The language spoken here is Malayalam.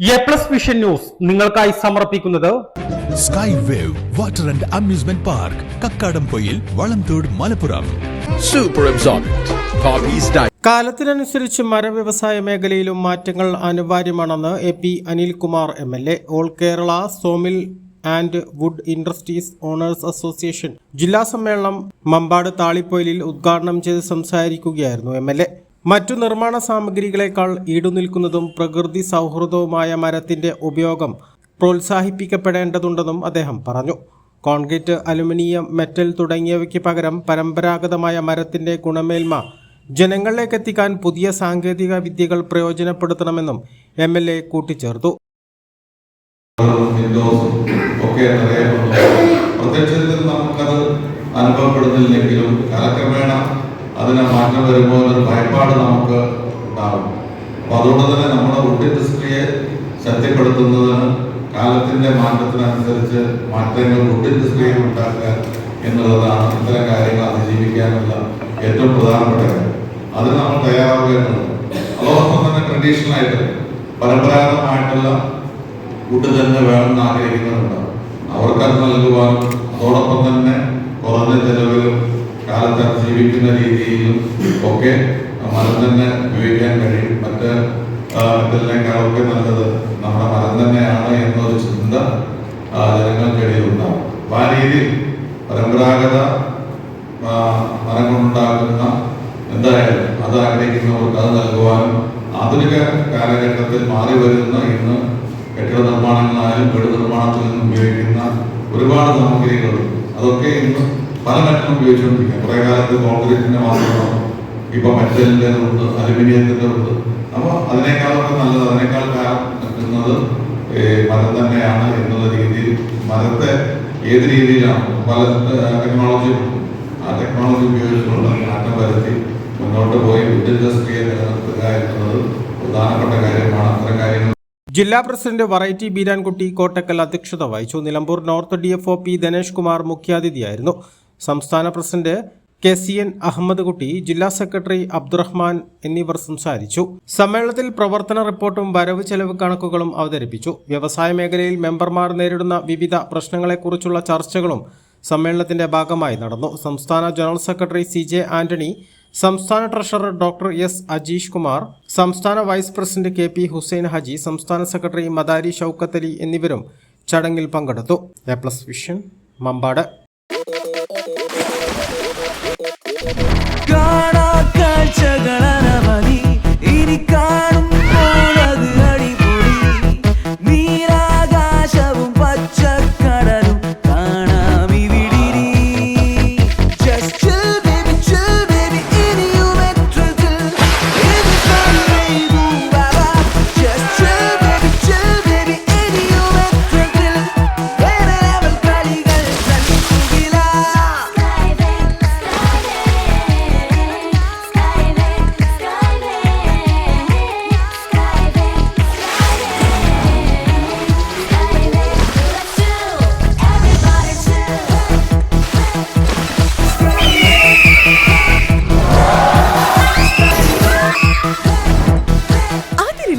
എ പ്ലസ് വിഷൻ ന്യൂസ് നിങ്ങൾക്കായി സമർപ്പിക്കുന്നത് sky wave water and amusement park Kakkadampoyil Valamthode Malappuram super. കാലത്തിനനുസരിച്ച് മരവ്യവസായ മേഖലയിലും മാറ്റങ്ങൾ അനിവാര്യമാണെന്ന് A P Anilkumar M L A all Kerala sawmill and wood industries owners association ജില്ലാ സമ്മേളനം മമ്പാട് താളിപ്പൊയിലിൽ ഉദ്ഘാടനം ചെയ്ത് സംസാരിക്കുകയായിരുന്നു എം എൽ എ. മറ്റു നിർമ്മാണ സാമഗ്രികളെക്കാൾ ഈടുനിൽക്കുന്നതും പ്രകൃതി സൗഹൃദവുമായ മരത്തിന്റെ ഉപയോഗം പ്രോത്സാഹിപ്പിക്കപ്പെടേണ്ടതുണ്ടെന്നും അദ്ദേഹം പറഞ്ഞു. കോൺക്രീറ്റ് അലുമിനിയം മെറ്റൽ തുടങ്ങിയവയ്ക്ക് പകരം പരമ്പരാഗതമായ മരത്തിന്റെ ഗുണമേന്മ ജനങ്ങളിലേക്ക് എത്തിക്കാൻ പുതിയ സാങ്കേതിക വിദ്യകൾ പ്രയോജനപ്പെടുത്തണമെന്നും എം എൽ എ കൂട്ടിച്ചേർത്തു. പ്രത്യക്ഷത്തിൽ നമുക്കത് അനുഭവപ്പെടുന്നില്ലെങ്കിലും കാലക്രമേണ അതിന് മാറ്റം വരുമ്പോൾ ഒരു ഭയപ്പാട് നമുക്ക് ഉണ്ടാകും. അപ്പൊ അതുകൊണ്ട് തന്നെ നമ്മുടെ വുഡ് ഇൻഡസ്ട്രിയെ ശക്തിപ്പെടുത്തുന്നതിന് കാലത്തിന്റെ മാറ്റത്തിനനുസരിച്ച് മാറ്റങ്ങൾ വുഡ് ഇൻഡസ്ട്രിയിൽ ഉണ്ടാക്കുക എന്നുള്ളതാണ് ഇത്തരം കാര്യങ്ങൾ അതിജീവിക്കാനുള്ള ഏറ്റവും പ്രധാനപ്പെട്ട കാര്യം. അതിന് നമ്മൾ തയ്യാറാവുക എന്നുള്ളത്. അതോടൊപ്പം തന്നെ ട്രഡീഷണൽ ആയിട്ട് പരമ്പരാഗതമായിട്ടുള്ള ഫുഡ് തന്നെ വേണമെന്ന് ആഗ്രഹിക്കുന്നവരുണ്ടാവും. അവർക്കത് നൽകുവാനും അതോടൊപ്പം തന്നെ കുറഞ്ഞ ചെലവിലും കാലത്ത് ജീവിക്കുന്ന രീതിയിലും ഒക്കെ മരം തന്നെ ഉപയോഗിക്കാൻ കഴിയും. മറ്റ് ഇതിലേക്കാളൊക്കെ നല്ലത് നമ്മുടെ മരം തന്നെയാണ് എന്നൊരു ചിന്ത ജനങ്ങൾക്കിടയിൽ ഉണ്ടാവും അപ്പൊ ആ രീതിയിൽ പരമ്പരാഗത മരം കൊണ്ടുണ്ടാക്കുന്ന എന്തായാലും അത് ആഗ്രഹിക്കുന്നവർക്ക് അത് നൽകുവാനും ആധുനിക കാലഘട്ടത്തിൽ മാറി വരുന്ന ഇന്ന് കെട്ടിട നിർമ്മാണങ്ങളായാലും വീട് നിർമ്മാണത്തിൽ നിന്ന് ഉപയോഗിക്കുന്ന ഒരുപാട് സാമഗ്രികളുണ്ട് അതൊക്കെ ഇന്ന് പല മെറ്റലും ഉപയോഗിച്ചുകൊണ്ടിരിക്കുക കുറെ കാലത്ത് കോൺക്രീറ്റിന്റെ മാത്രമാണ്. ഇപ്പൊ മെറ്റലിന്റെ ഉണ്ട് അലുമിനിയത്തിന്റെ ഉണ്ട് അപ്പൊ അതിനേക്കാളൊക്കെ നല്ലത് അതിനേക്കാൾ നിൽക്കുന്നത് മരം തന്നെയാണ് എന്നുള്ള രീതിയിൽ മരത്തെ ഏത് രീതിയിലാണ്? പല ടെക്നോളജി ആ ടെക്നോളജി ഉപയോഗിച്ചുകൊണ്ട് മാറ്റം വരുത്തി മുന്നോട്ട് പോയി. വുഡ് ഇൻഡസ്ട്രിയെ നിലനിർത്തുക എന്നുള്ളത് പ്രധാനപ്പെട്ട കാര്യമാണ്. അത്തരം കാര്യങ്ങൾ ജില്ലാ പ്രസിഡന്റ് വറൈറ്റി ബീരാൻകുട്ടി കോട്ടക്കൽ അധ്യക്ഷത വഹിച്ചു. Nilambur north D F O P Dinesh Kumar മുഖ്യാതിഥിയായിരുന്നു. സംസ്ഥാന president K C N Ahammed Kutty ജില്ലാ സെക്രട്ടറി അബ്ദുറഹ്മാൻ എന്നിവർ സംസാരിച്ചു. സമ്മേളനത്തിൽ പ്രവർത്തന റിപ്പോർട്ടും വരവ് ചെലവ് കണക്കുകളും അവതരിപ്പിച്ചു. വ്യവസായ മേഖലയിൽ മെമ്പർമാർ നേരിടുന്ന വിവിധ പ്രശ്നങ്ങളെക്കുറിച്ചുള്ള ചർച്ചകളും സമ്മേളനത്തിന്റെ ഭാഗമായി നടന്നു. സംസ്ഥാന general secretary C J Antony സംസ്ഥാന treasurer doctor S Ajeesh Kumar സംസ്ഥാന vice president K P Hussain Haji സംസ്ഥാന സെക്രട്ടറി മദാരി ഷൌക്കത്തലി എന്നിവരും ചടങ്ങിൽ പങ്കെടുത്തു. A plus vision Mambad.